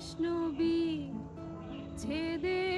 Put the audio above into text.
বৈষ্ণবী ছেদে